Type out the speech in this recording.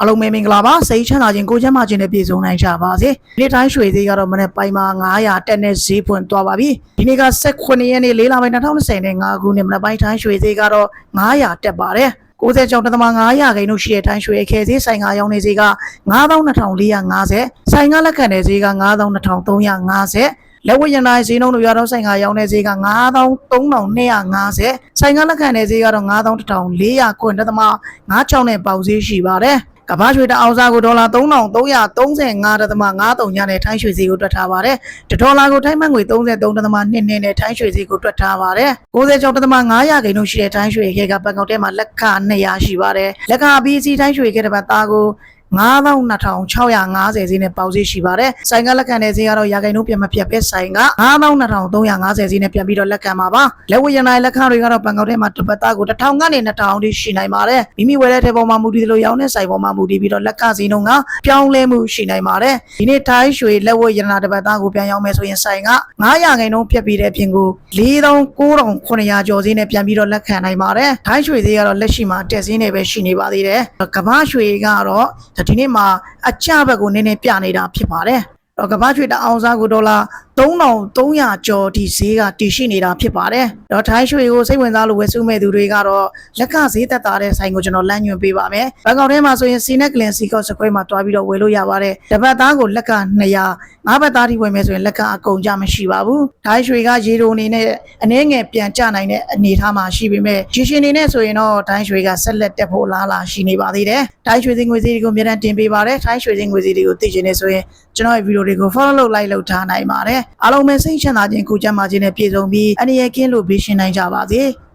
အလုံးမဲမင်္ဂလာပါစိတ်ချမ်းသာခြင်းကိုယ်ချမ်းသာခြင်းနဲ့ပြည့်စုံနိုင်ကြပါစေဒီနေ့တိုင်းရွှေသေးကတော့မနေ့ပိုင်းမှာ900တက်နဲ့ဈေးဖွင့်သွားပါပြီဒီနေ့က18ရက်နေ့4လပိုင်း2025ခုနှစ်မနေ့ပိုင်းတိုင်းရွှေသေးကတော့900တက်ပါတယ်90ကျောင်းတသမ900ခိန်းတို့ရှိတဲ့တိုင်းရွှေခဲသေးဆိုင်ကရောင်းနေဈေးက92,450ဆိုင်ကလက်ခံတဲ့ဈေးက92,350လက်ဝတ်ရနိုင်ဈေးနှုန်းတို့ရတော့ဆိုင်ကရောင်းတဲ့ဈေးက93,250ဆိုင်ကလက်ခံတဲ့ဈေးကတော့91,400ခွင့်တသမ96နဲ့ပေါက်ဈေးရှိပါတယ် ကမ္ဘာရွှေတအောင်စားကိုဒေါ်လာ3335.53ညနဲ့ထိုင်းရွှေဈေးကိုတွက်ထားပါတယ်။တဒေါ်လာကိုထိုင်းမန်ငွေ33.22နဲ့ထိုင်းရွှေဈေးကိုတွက်ထားပါတယ်။96.900ကိန်းတို့ရှိတဲ့ထိုင်းရွှေခဲကဘန်ကောက်ထဲမှာလက်ခ200ရှိပါတယ်။လက်ခအပြီးစီထိုင်းရွှေခဲတစ်ပတ်သားကို 92,650ဈေးနဲ့ပေါက်ဈေးရှိပါတယ်။ဆိုင်ကလက်ခံတဲ့ဈေးကတော့ရာခိုင်နှုန်းပြန်မပြတ်ပဲဆိုင်က92,350ဈေးနဲ့ပြန်ပြီးတော့လက်ခံပါပါ။လက်ဝယ်ရနိုင်လက်ခတွေကတော့ဘန်ကောက်ထဲမှာတစ်ပတ်သားကို1000ကနေ2000ထိရှိနိုင်ပါတယ်။မိမိဝယ်တဲ့တဲ့ပေါ်မှာမူတည်သလိုရောင်းတဲ့ဆိုင်ပေါ်မှာမူတည်ပြီးတော့လက်ကဈေးနှုန်းကပြောင်းလဲမှုရှိနိုင်ပါတယ်။ဒီနေ့ထိုင်းရွှေလက်ဝယ်ရနာတစ်ပတ်သားကိုပြန်ရောင်းမယ်ဆိုရင်ဆိုင်က900ခိုင်နှုန်းပြတ်ပြီးတဲ့အပြင်ကို4900ကျော်ဈေးနဲ့ပြန်ပြီးတော့လက်ခံနိုင်ပါတယ်။ထိုင်းရွှေဈေးကတော့လက်ရှိမှာတက်ဈေးနဲ့ပဲရှိနေပါသေးတယ်။ကမ္ဘာရွှေကတော့ဒီနေ့မှာအကျဘက်ကိုနည်းနည်းပြနေတာဖြစ်ပါတယ်။တော့ကမ္ဘာရွှေတအောင်စားကိုဒေါ်လာ 3300ကျော်ဒီဈေးကတည်ရှိနေတာဖြစ်ပါတယ်။တော့ထိုင်းရွှေကိုစိတ်ဝင်စားလို့ဝယ်စုမဲ့သူတွေကတော့လက်ကဈေးသက်သာတဲ့ဆိုင်ကိုကျွန်တော်လမ်းညွှန်ပေးပါမယ်။ဘန်ကောက်ထဲမှာဆိုရင်စီနက်ကလင်စီကော့စခွဲမှာတွားပြီးတော့ဝယ်လို့ရပါတယ်။တစ်ပတ်သားကိုလက်က200ငါးဘတ်သားထိဝယ်မယ်ဆိုရင်လက်ကအကုန်ကြမရှိပါဘူး။ထိုင်းရွှေကရေတိုအနေနဲ့အနည်းငယ်ပြန်ကျနိုင်တဲ့အနေအထားမှာရှိပေမဲ့ဂျီရှင်အနေနဲ့ဆိုရင်တော့ထိုင်းရွှေကဆက်လက်တက်ဖို့လားလားရှိနေပါသေးတယ်။ထိုင်းရွှေစင်းငွေစည်းတွေကိုအများအားတင်ပေးပါတယ်။ထိုင်းရွှေစင်းငွေစည်းတွေကိုသိချင်နေဆိုရင်ကျွန်တော်ရဲ့ဗီဒီယိုတွေကို follow လုပ် like လုပ်ထားနိုင်ပါတယ်။အားလုံးပဲစိတ်ချမ်းသာခြင်းကိုကြမ်းမာခြင်းနဲ့ပြည့်စုံပြီးအနေရကင်းလို့ဘေးရှင်းနိုင်ကြပါစေ။